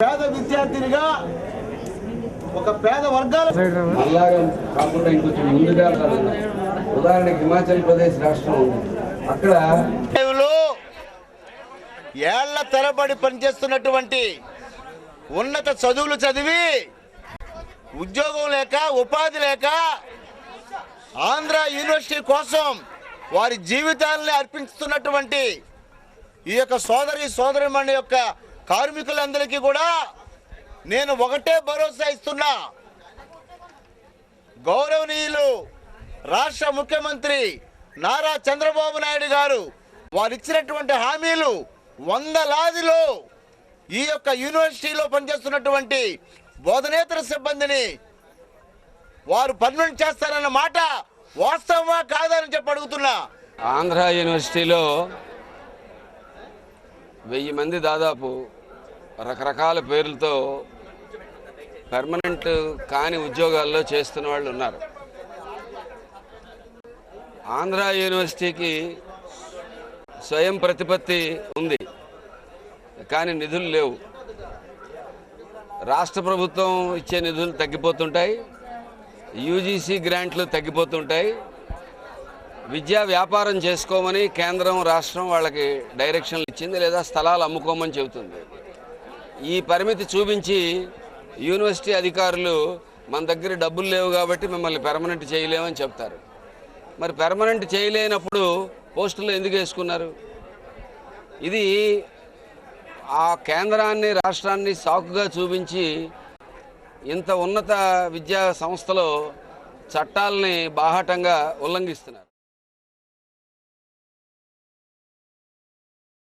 విద్యార్థినిగా ఒక పేద వర్గాల అలాగా కాకుండా ఇంకొంచెం ముందుగా. ఉదాహరణకి హిమాచల్ ప్రదేశ్ రాష్ట్రం అక్కడ ఏళ్ళ తరబడి పనిచేస్తున్నటువంటి ఉన్నత చదువులు చదివి ఉద్యోగం లేక ఉపాధి లేక ఆంధ్ర యూనివర్సిటీ కోసం వారి జీవితాలని అర్పిస్తున్నటువంటి ఈ యొక్క సోదరి సోదరిమణి యొక్క కార్మికులందరికీ కూడా నేను ఒకటే భరోసా ఇస్తున్నా. గౌరవనీయులు రాష్ట్ర ముఖ్యమంత్రి నారా చంద్రబాబు నాయుడు గారు వారు ఇచ్చినటువంటి హామీలు వందలాదిలో ఈ యొక్క యూనివర్సిటీలో పనిచేస్తున్నటువంటి బోధనేతర సిబ్బందిని వారు పర్మనెంట్ చేస్తారన్న మాట వాస్తవమా కాదని చెప్పి అడుగుతున్నా. ఆంధ్ర యూనివర్సిటీలో వెయ్యి మంది దాదాపు రకరకాల పేర్లతో పర్మనెంట్ కాని ఉద్యోగాల్లో చేస్తున్న వాళ్ళు ఉన్నారు. ఆంధ్ర యూనివర్సిటీకి స్వయం ప్రతిపత్తి ఉంది కానీ నిధులు లేవు. రాష్ట్ర ప్రభుత్వం ఇచ్చే నిధులు తగ్గిపోతుంటాయి యూజీసీ గ్రాంట్లు తగ్గిపోతుంటాయి. విద్యా వ్యాపారం చేసుకోమని కేంద్రం రాష్ట్రం వాళ్ళకి డైరెక్షన్లు ఇచ్చింది లేదా స్థలాలు అమ్ముకోమని చెబుతుంది. ఈ పరిమితి చూపించి యూనివర్సిటీ అధికారులు మన దగ్గర డబ్బులు లేవు కాబట్టి మిమ్మల్ని పెర్మనెంట్ చేయలేమని చెప్తారు. మరి పెర్మనెంట్ చేయలేనప్పుడు పోస్టులు ఎందుకు వేసుకున్నారు? ఇది ఆ కేంద్రాన్ని రాష్ట్రాన్ని సాకుగా చూపించి ఇంత ఉన్నత విద్యా సంస్థలో చట్టాలని బాహాటంగా ఉల్లంఘిస్తున్నారు.